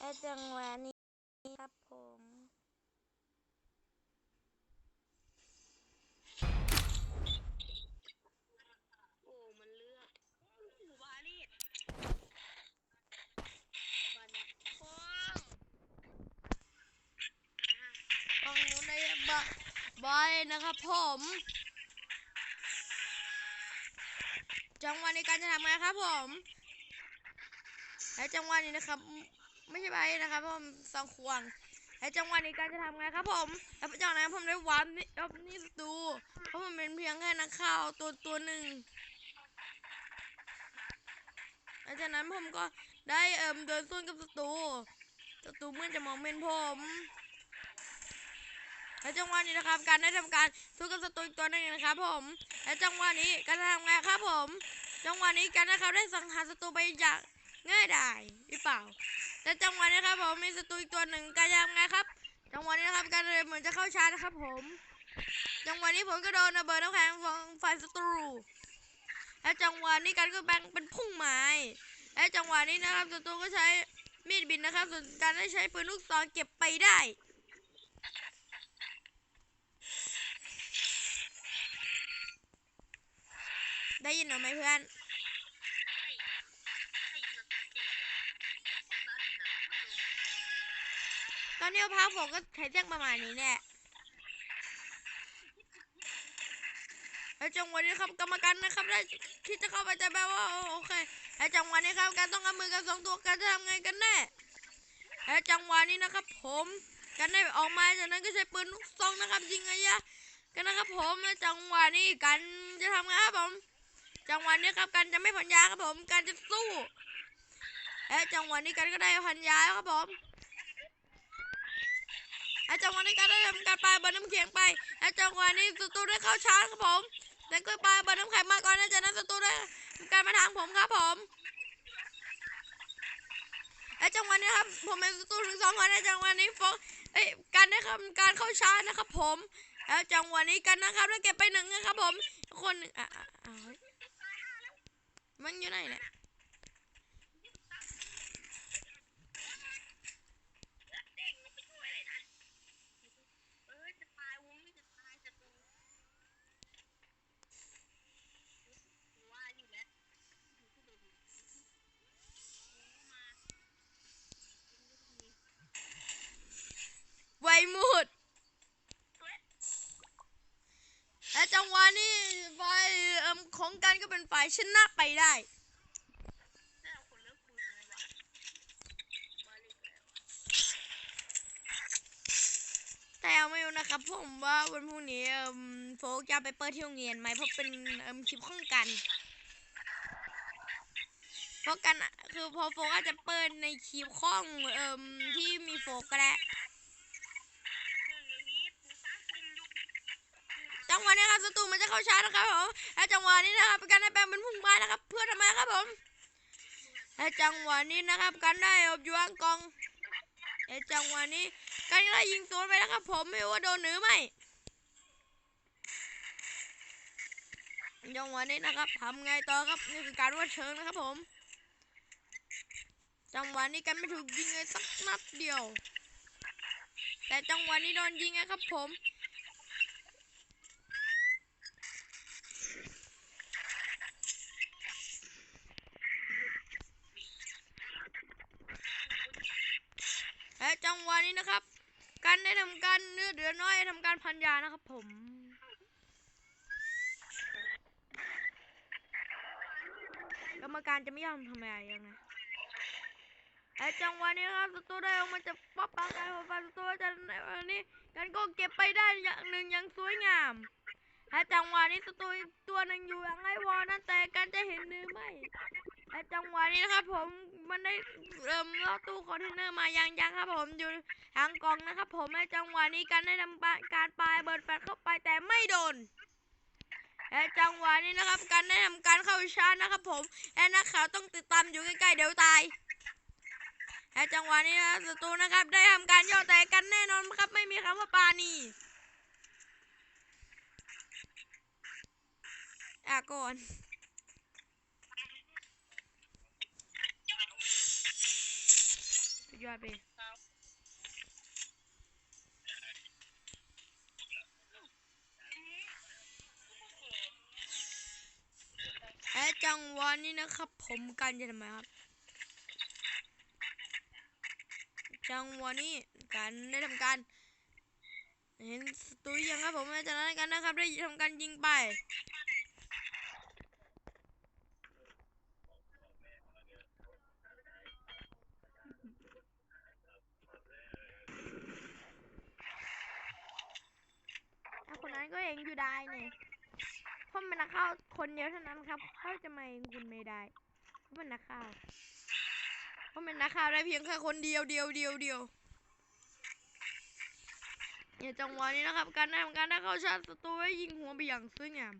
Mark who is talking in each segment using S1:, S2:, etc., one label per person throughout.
S1: และจังหวะนี้ครับผม
S2: โอ้มันเลือกหมู่บาลีดบันฟอง
S1: ฟังนู้นได้บะบอยนะครับผมจังหวะในการจะทำไงครับผม และจังหวะนี้นะครับ ไม่ใช่ใบนะครับผมสองควงและจังหวะในการจะทำไงครับผมแล้วจากนั้นผมได้วาร์ปนี่รอบนี่สตูเพราะผมเป็นเพียงแค่นักข่าวตัวตัวหนึ่งหลังจากนั้นผมก็ได้เอิ่มเดินส่วนกับสตูสตูเมื่อจะมองเป็นผมและจังหวะนี้นะครับการได้ทำการสู้กับศัตรูอีกตัวหนึ่งนะครับ ผมและจังหวะนี้การทำไงครับผม จังหวะนี้การนะครับได้สังหารศัตรูไปอย่างง่ายดายหรือเปล่า แต่จังหวะนี้ครับผมมีศัตรูอีกตัวหนึ่งการทำไงครับ จังหวะนี้นะครับการเลยเหมือนจะเข้าชาร์จนะครับ ผม จังหวะนี้ผมก็โดนระเบิดน้ำแข็งของฝ่ายศัตรู และจังหวะนี้การก็แบงเป็นพุ่งไม้และจังหวะนี้นะครับศัตรูก็ใช้มีดบินนะครับ ส่วนการได้ใช้ปืนลูกซองเก็บไปได้ได้ยินหรือไหมเพื่อน ตอนนี้พาผมก็ใช้เสียงประมาณนี้แหละแล้จังหวะนี้ครับกรรมการนะครับได้ที่จะเข้าไปจะแบบว่าโอเคแล้จังหวะนี้ครับการต้องเอามือกันสองตัวกันจะทำไงกันแน่แล้จังหวะนี้นะครับ ผมกันได้ออกมาจากนั้นก็ใช้ปืนลูกซองนะครับยิงไงยะกันนะครับผมแล้จังหวะนี้กันจะทำไงครับผม จังหวะนี้ครับกันจะไม่พันยาครับผมกันจะสู้และจังหวะนี้กันก็ได้พันยาครับผม และจังหวะนี้การได้ทำการปาบอลน้ำแข็งไปและจังหวะนี้ศัตรูได้เข้าชาร์จครับผมแล้วก็ปาบอลน้ำแข็งมาก่อนแล้จากนั้นศัตรูได้ทำการมาทางผมครับผมและจังหวะนี้ครับผมเป็นศัตรูถึงสองคนในจังหวะนี้ฟกเอ้การได้ทำการเข้าชาร์จนะครับผมแล้วจังหวะนี้กันนะครับได้เก็บไปหนึ่งนะครับผมคนหนึ่งอะอะอะเฮ้ยมันอยู่ไหนเนี่ย
S2: เอ้ยจะตายวงนี่จะตายจะตูว่าอยู่แล้วมา
S1: ไวมุด และจังหวะนี้ฝ่ายเอิ่มของกันก็เป็นฝ่าย ชนะไปได้
S2: ได้เอาคนน่าเลยแล้
S1: แต่เอาไม่รู้นะครับผมว่าวันพรุ่งนี้โฟกจะไปเปิดที่โรงเรียนไหมเพราะเป็นคลิปข้องกัน เพราะกันคือพอโฟกอาจจะเปิดในคลิปข้องอที่มีโฟกก็ได้
S2: ห
S1: วะนี้ครับศัตรูมันจะเข้าชาร์จนะครับผมและจังหวะนี้นะครับการได้แปลงเป็นพุ่งไม้นะครับ เพื่อทำไมครับผมและจังหวะนี้นะครับการได้อบอยู่วางกองและจังหวะนี้การได้ยิงสวนไปนะครับ ผมไม่รู้ว่าโดนหรือไม่จังหวะนี้นะครับทำไงต่อครับนี่คือการวัดเชิงนะครับผม จังหวะนี้กันไม่ถูกยิงเลยสักนัดเดียว แต่จังหวะนี้โดนยิงนะครับผม และจั งหวะนี้นะครับการได้ทำการเนื้อเดือน้อยทำการพันยานะครับ ผม กรรมการจะไม่ยอมทำอะไรยังไงและจังหวะนี้ครับศัตรูได้ออกมาจากป๊อปปางกายของฝ่ายศัตรูจากในวันนี้กันก็เก็บไปได้อย่างหนึ่งอย่างสวยงามและจังหวะนี้ศัตรูตัวหนึ่งอยู่อย่างไรวอนั่นแต่กันจะเห็นหรือไม่และจังหวะนี้นะครับผม มันได้เริ่มล่อตู้คอนเทนเนอร์มายังยังครับผมอยู่ทางกองนะครับผมและจังหวะนี้กันได้ทำปะการปลาระเบิร์ดแฟลชเข้าไปแต่ไม่โดนและจังหวะนี้นะครับ การได้ทำการเข้าชาร์จนะครับผมและนักข่าวต้องติดตามอยู่ใกล้ๆเดี๋ยวตายและจังหวะนี้นะศัตรูนะครับ ได้ทำการย่อแต่กันแน่นอนครับไม่มีคำว่าปาณีอะก่อน ดยอดไป
S2: ครับเอ๊ะ
S1: และจังวะนี้นะครับ ผมกันจะทำไมครับ จังวะนี้กันได้ทำการ เห็นตรูยังครับผมจากนั้นกันนะครับ ได้ทำการยิงไป ถ้าคนนั้นก็เองอยู่ได้เนี่ยเพราะมันนักข่าว คนเดียวเท่านั้นครับเขาจะมาเองคุณไม่ได้ เพราะมันนักข่าว เพราะมันนักข่าวได้เพียงแค่คนเดียวเดียวเดียวเดียวเนี่ยจังหวะนี้นะครับ การได้ของการได้เข้าชาร์จศัตรูไว้ยิงหัวไปอย่างสวยงาม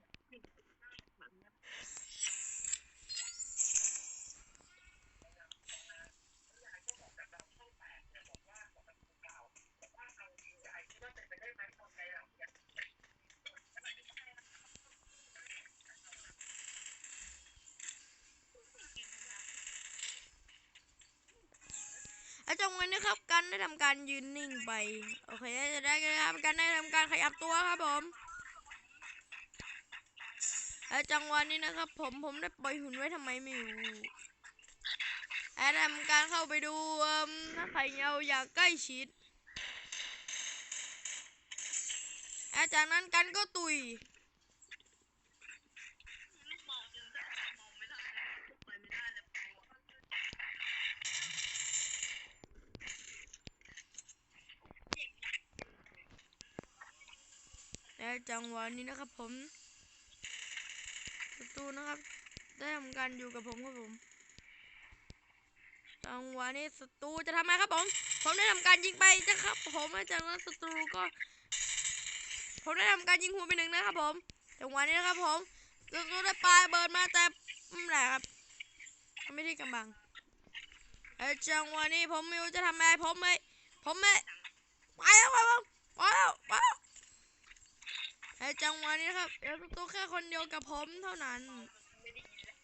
S1: และจังหวะนี้ครับการ ได้ทำการยืนนิ่งไป โอเคจะได้ครับการได้ทำการขยับตัวครับผมและจังหวะนี้นะครับผมผมได้ปล่อยหุ่นไว้ทำไมไม่รู้และทำการเข้าไปดูเอิ่มนักไข่เงาอย่างใกล้ชิดและจากนั้นกันก็ตุย
S2: ลูกมองจนแบบมองไม่ทันเลยไปไม่ได้เลยกลัว
S1: และ จังหวะนี้นะครับ ผมศัตรูนะครับ ได้ทำการอยู่กับผมครับผมจังหวะนี้ศัตรูจะทำไมครับผม ผมได้ทำการยิงไปนะครับ ผมจากนั้นศัตรูก็ ผมได้ทำการยิงหัวไปหนึ่งนะครับ ผม จังหวะนี้นะครับ ผมศัตรูได้ปาระเบิดมาแต่ไม่เป็นไรครับ ไม่ได้กำบังและจังหวะนี้ผมไม่รู้จะทำอะไรผมไม่ ผมไม่ไปแล้วครับผมไปแล้วไปแล้ว ไอ้จังหวะนี้ครับเอฟตัวแค่คนเดียวกับผมเท่านั้น
S2: ไม่ได้ยินเลย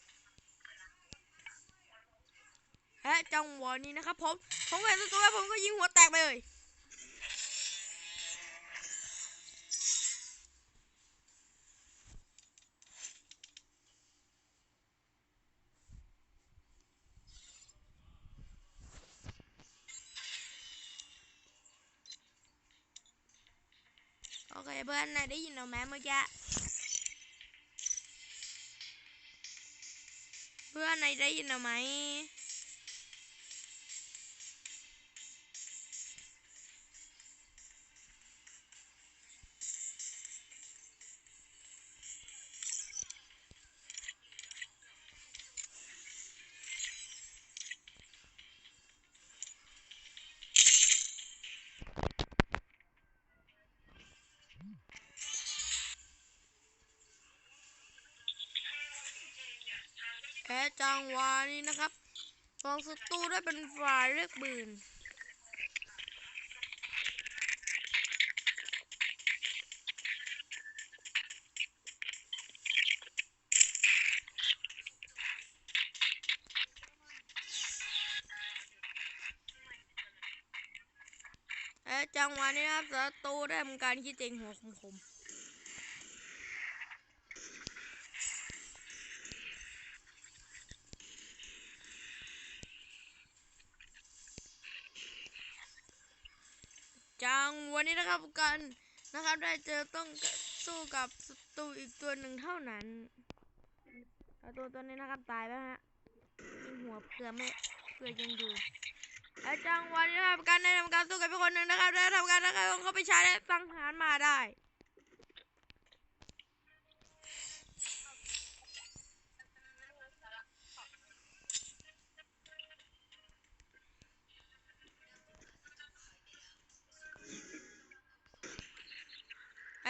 S1: และจังหวะนี้นะครับผม ผมเห็นตัวแล้วผมก็ยิงหัวแตกไปเลย โอเคเพื่อนนายได้ยิน เราไหมเมื่อกี้เพื่อนนายได้ยินเราไหมแค่จังวะนี้นะครับฟองศัตรูได้เป็นฝ่ายเลือกปืนและจังหวะนี้นะครับศัตรูได้ทำการคิดเจงหัวคมๆ จังวั นะครับกันนะครับได้เจอต้องสู้กับศัตรูอีกตัวหนึ่งเท่านั้นตัวตัวนี้นะครับตายแล้วฮะยิงหัวเกลือไม่เพื่อยังอยู่และจังวันนี้นะครับการได้ทำการสู้กับอีกคนหนึ่งนะครับได้ทำการนะครับเข้าไปใช้และสังหารมาได้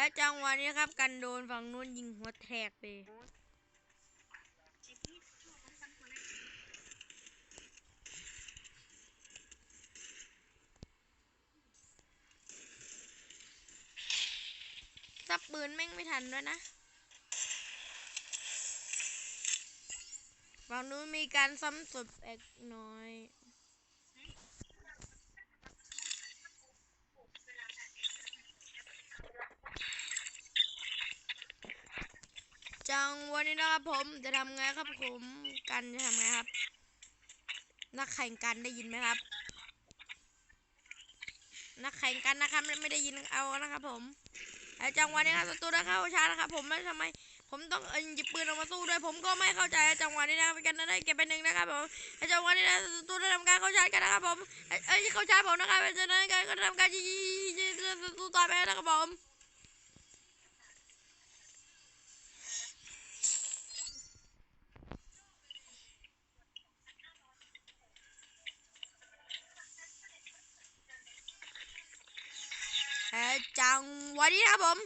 S1: และจังหวะนี้ครับ กันโดนฝั่งนู้นยิงหัวแทกไปซับปืนแม่งไม่ทันด้วยนะฝั่งนู้นมีการซ้ำศพเอกน้อย จังวั นี้นะครับผมจะทำไงครับผมกันจะทำไงครับ นักแข่งกันได้ยินไหมครับ นักแข่งกันนะครับไม่ได้ยินเอานะครับ ผมแต่จังหวะนี้ครับศัตรูได้เข้าชาร์จนะครับ ผมแล้วทำไม ผมต้องเอินหยิบปืนออกมาสู้ด้วยผมก็ไม่เข้าใจจังหวะนี้นะครับกันได้เก็บไปหนึ่งนะครับผมไอจังหวะนี้นะศัตรูได้ทำการเข้าชาร์จกันนะครับผมเอ้ยเข้าชาร์จผมนะครับจากนั้นก็ทำการยิงยิงยิงศัตรูตายไปนะครับผม จังหวะนี้ครับผม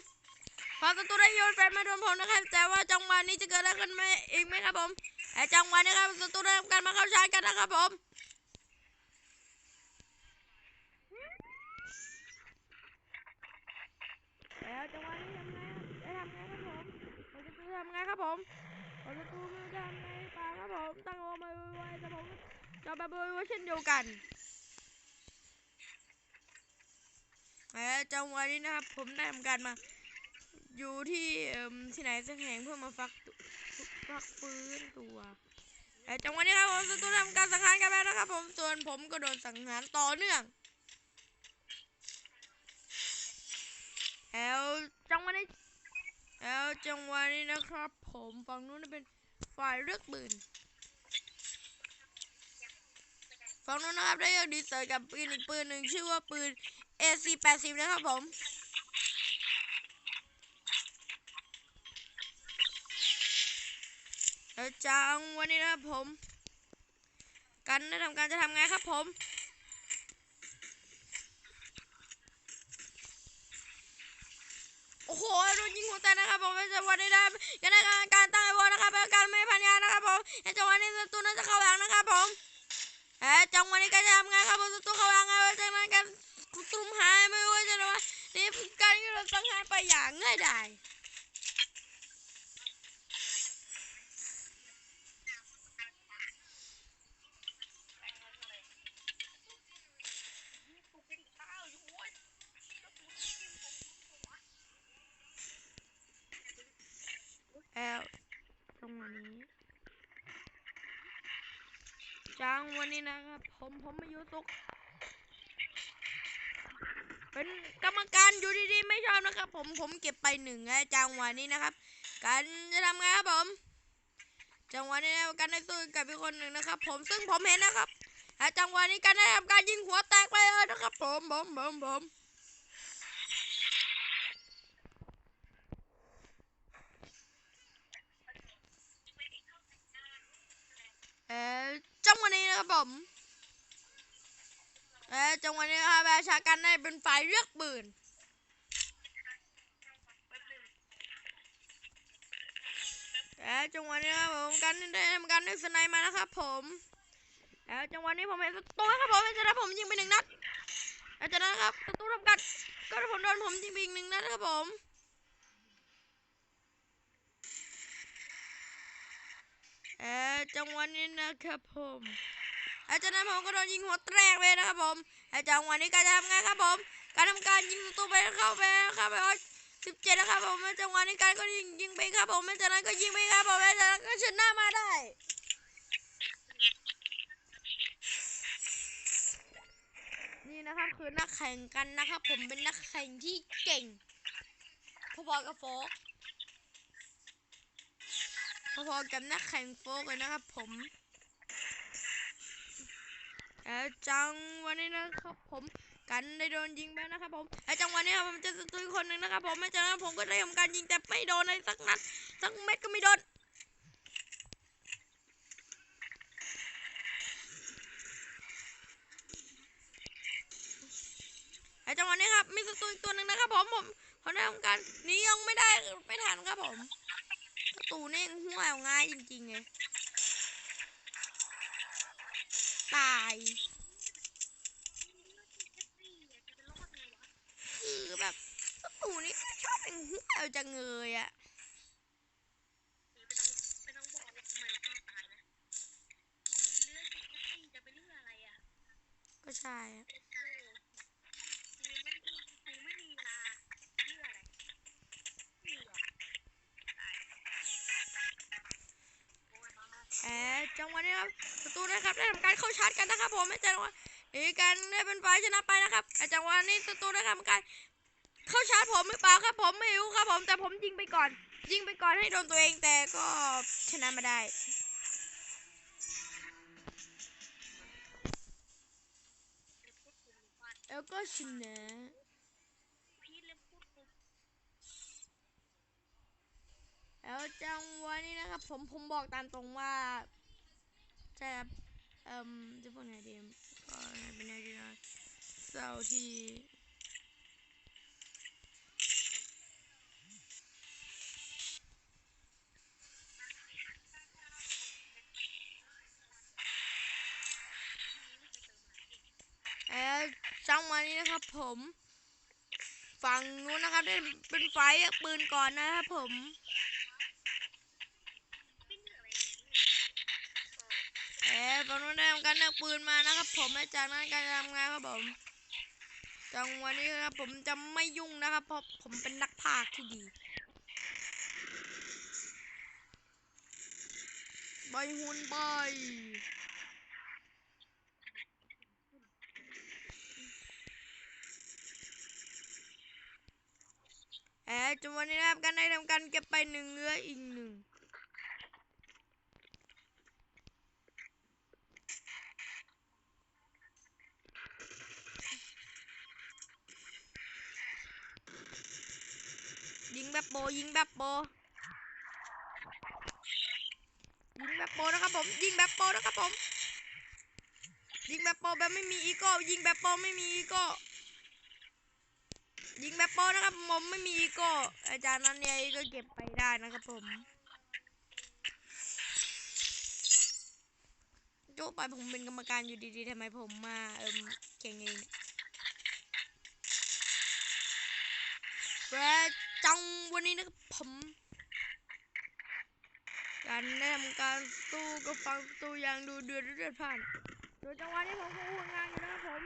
S1: พอศัตรูได้โยนแฟนมาโดนผมนะครับ แต่ว่าจังหวะนี้จะเกิดอะไรขึ้นไหมอีกไหมครับผมแต่จังหวะนี้ครับศัตรูได้ทำการมาเข้าชาร์จกันนะครับผมแล้วจังหวะนี้ทำไงจะทำไงครับผมพอศัตรูทำไงครับผมพอศัตรูไม่รู้จะทำไงป่าครับผมตั้งโอมาไว้แต่ผมจะมาโวยไว้เช่นเดียวกันแล้ว จังหวะนี้นะครับ ผมได้ทำการมา อยู่ที่ที่ไหนสักแห่งเพื่อมาฟักฟักฟื้นตัวแต่จังหวะนี้ครับผมศัตรูทำการสังหารกันไปแล้วนะครับ ผมส่วนผมก็โดนสังหารต่อเนื่องแล้วจังหวะนี้แล้วจังหวะนี้นะครับ ผมฝั่งนู้นเป็นฝ่ายเลือกปืนฝั่งนู้นนะครับได้เลือกดีเซอร์กับปืนอีกปืนหนึ่งชื่อว่าปืน AC80 นะครับผม แล้วจังวันนี้นะครับผม กันได้ทำการจะทำไงครับผมโอ้โหโดนยิงหัวแตกนะครับผมเป็นจังหวะนี้นะครับกันได้การตั้งไอ้วอลนะครับเป็นการไม่พันยานะครับผมในจังหวะนี้ศัตรูน่าจะเข้าหลังนะครับผมเอ๊จังหวะนี้ก็จะทำไงครับผมศัตรูเข้าหลังไงจากนั้นกัน ตรุมหายไม่ว่าจะอะไรนี่การที่เราสังหารไปอย่างง่ายดาย
S2: กูกินข้าวอยู่โว้ยแล้วกูกินผมวะ
S1: แล้วจังหวะนี้จังวันนี้นะครับ ผมผมไมาอยู่ตก เป็นกรรมการอยู่ดีๆไม่ชอบนะครับ ผมผมเก็บไปหนึ่งไงจังหวะนี้นะครับกันจะทำไงครับผม จังหวะนี้นะครับกันได้สู้กับอีกคนหนึ่งนะครับ ผมซึ่งผมเห็นนะครับจังหวะนี้กันได้ทำการยิงหัวแตกไปเลยนะครับ ผมผมผมผมเออจังหวะนี้นะครับผม เออจังหวะนี้ครับราชากันได้เป็นฝ่ายเลือกปืนแล้วจังหวะนี้ครับผมกันได้ทำการนึกสไนมานะครับผมแล้วจังหวะนี้ผมเห็นศัตรูครับผมจากนั้นผมยิงไปหนึ่งนัดแล้วจากนั้นครับศัตรูทำการก็ผมโดนผมยิงไปอีกหนึ่งนัดครับผมเออจังหวะนี้นะครับผม แล้วจากนั้นผมก็โดนยิงหัวแตกไปนะครับผมแล้วจังหวะนี้การจะทำไงครับผมการทำการยิงศัตรูไปเข้าไปเข้าไปสิบเจ็ดนะครับผมจังหวะนี้การก็ยิงยิงไปครับผมจากนั้นก็ยิงไปครับผมจากนั้นก็ชนะมาได้นี่นะครับคือนักแข่งกันนะครับ ผมเป็นนักแข่งที่เก่งพอๆกับโฟกพอๆกับนักแข่งโฟกเลยนะครับผม แล้จังวันนี้นะครับผมกันได้โดนยิงไปนะครับผมแล้จังวะนี้ครับผมจะซื้อคนหนึ่งนะครับผมไม่จากนั้นผมก็ได้ทำการยิงแต่ไม่โดนเลยสักนัดสักเม็ดก็ไม่โดนไอ้จังวะนี้ครับมีศัตรูอีกตัวหนึ่งนะครับผมผมเขาได้ทำการหนียังไม่ได้ไม่ทันครับผมศัตรูนี่หัวเอาง่ายจริงๆไง ตายคือแบบศัตรูนี่ชอบเป็นหัวเอาจังเลยอะ
S2: เข้า
S1: ชาร์จกันนะครับผมอาจารย์ว่านี่การได้เป็นฝ่ายชนะไปนะครับ อาจารย์ว่านี่ศัตรูได้ทำการเข้าชาร์จผมหรือเปล่าครับ ผมไม่รู้ครับผมแต่ผมยิงไปก่อน ยิงไปก่อนให้โดนตัวเองแต่ก็ชนะมาได้
S2: เล็บพูดคุมหมู่บ้าน
S1: แล้วก็ชนะแล้วจังหวะนี้นะครับ ผมผมบอกตามตรงว่าจะ เอ่มจะพูดไงดีก็เป็นไงดีนะเสาร์ที่เออจังวะนี้นะครับ ผมฝั่งนู้นนะครับได้เป็นไฟปืนก่อนนะครับผม
S2: พี่เหนื่อย อะไรเนี่ย
S1: เออฝั่งนู้นได้ทำการแยกปืนมานะครับผมและจากนั้นการทำงานครับผมจังวะนี้นะครับผมจะไม่ยุ่งนะครับเพราะผมเป็นนักพากที่ดีใบหุ่นใบเออจังวะนี้นะครับการได้ทำการเก็บไปหนึ่งเหลืออีกหนึ่ง แบบโปยิงแบบโปยิงแบบโปนะครับผมยิงแบบโปนะครับผมยิงแบบโปแบบไม่มีอีโก้ยิงแบบโปไม่มีอีโก้ยิงแบบโปนะครับผมไม่มีอีโก้อาจารย์นั้นเนี่ยก็เก็บไปได้นะครับผมโจไปผมเป็นกรรมการอยู่ดีๆทำไมผมมาเอิมแข่งเองและ จังวันนี้นะครับผม การได้ทำการสู้กับฟังสู้อย่างดูเดือดเดือดผ่านโดยจังหวะนี้ผมก็ห่วงงานอยู่นะครับผม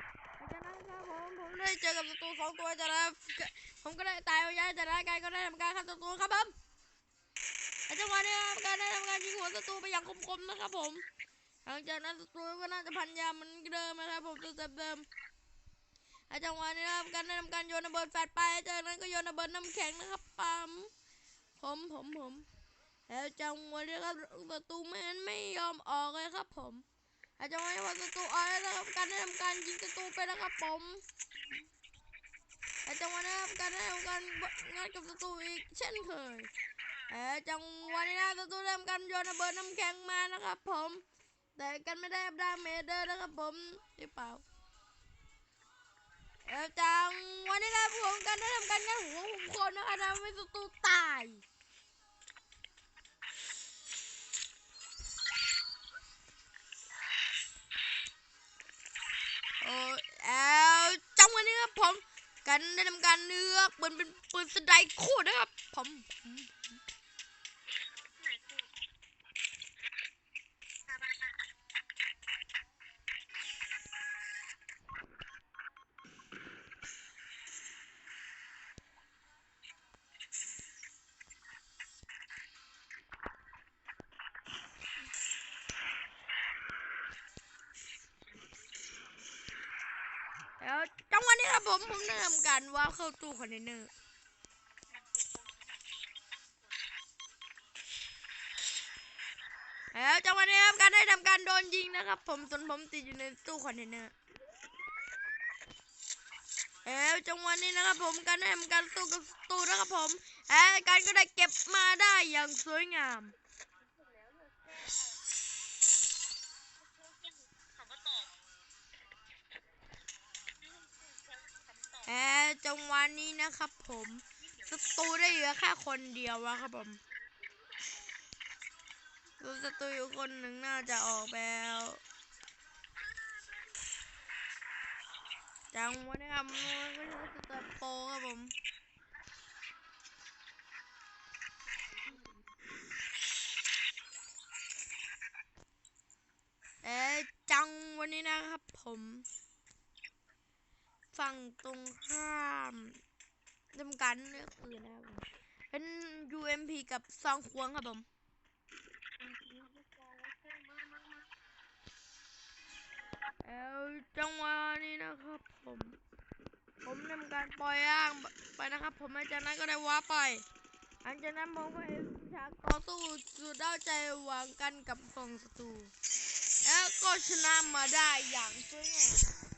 S1: จากนั้นครับผมผมได้เจอกับศัตรูสองตัวจากนั้นผมก็ได้ตายไปย้ายจากนั้นการก็ได้ทำการฆ่าศัตรูครับผมและจังหวะนี้ครับการได้ทำการยิงหัวศัตรูไปอย่างคมๆนะครับผม หลังจากนั้นศัตรูก็น่าจะพันยามันเดิมนะครับผมตัวเดิม และจังหวะนี้ครับการได้ทำการโยนระเบิดแฟดไปจากนั้นก็โยนระเบิดน้ำแข็งนะครับปั๊มผมผมผมแล้วจังหวะนี้ครับศัตรูไม่ไม่ยอมออกเลยครับ ผมแล้จังหวะนี้พอศัตรูออกแล้วนะครับการได้ทำการยิงศัตรูไปนะครับผมแล้จังหวะนี้ครับการได้ทำการงานกับศัตรูอีกเช่นเคยแล้จังหวะนี้นะศัตรูได้ทำการโยนระเบิดน้ำแข็งมานะครับ ผม แต่กันไม่ได้อัพดาเมเดอร์นะครับผมหรือเปล่า แล้วจังวะนี้ครับผมการได้ทำการงานหัวหุมคนนะครับทำให้ศัตรูตายโอ้แล้วจังวะนี้ครับผมกันได้ทำการเลือกปืนเป็นปืนสไนด์คู่นะครับผม ผมผมได้ทำการว่าร์ปเข้าตู้คอนเทนเนอร์แล้วจังหวะนี้ครับการได้ทำการโดนยิงนะครับ ผมส่วนผมติดอยู่ในตู้คอนเทนเนอร์แล้วจังหวะนี้นะครับผมการได้ทำการสู้กับศัตรูนะครับผมแล้วการก็ได้เก็บมาได้อย่างสวยงาม จังหวะนี้นะครับผมศัตรูได้เหลือแค่คนเดียวแล้วครับผมรู้ศัตรูอยู่คนหนึ่งน่าจะออกแล้วจังหวะนี้ครับมันก็ใช้สเตอร์โปครับผมเอ๊ะจังวันนี้นะครับผม ฝั่งตรงข้ามทำการเลือกปืนนะครับเป็น UMP กับซองควงครับผมแล้วจังหวะนี้นะครับผม ผมทำการปล่อยย่างไปนะครับ ผมหลังจากนั้นก็ได้ว้าไปหลังจากนั้นผมก็เห็นฉากต่อสู้สุดเด้าใจหวังกันกับฝั่งศัตรูแล้วก็ชนะมาได้อย่างสวยงาม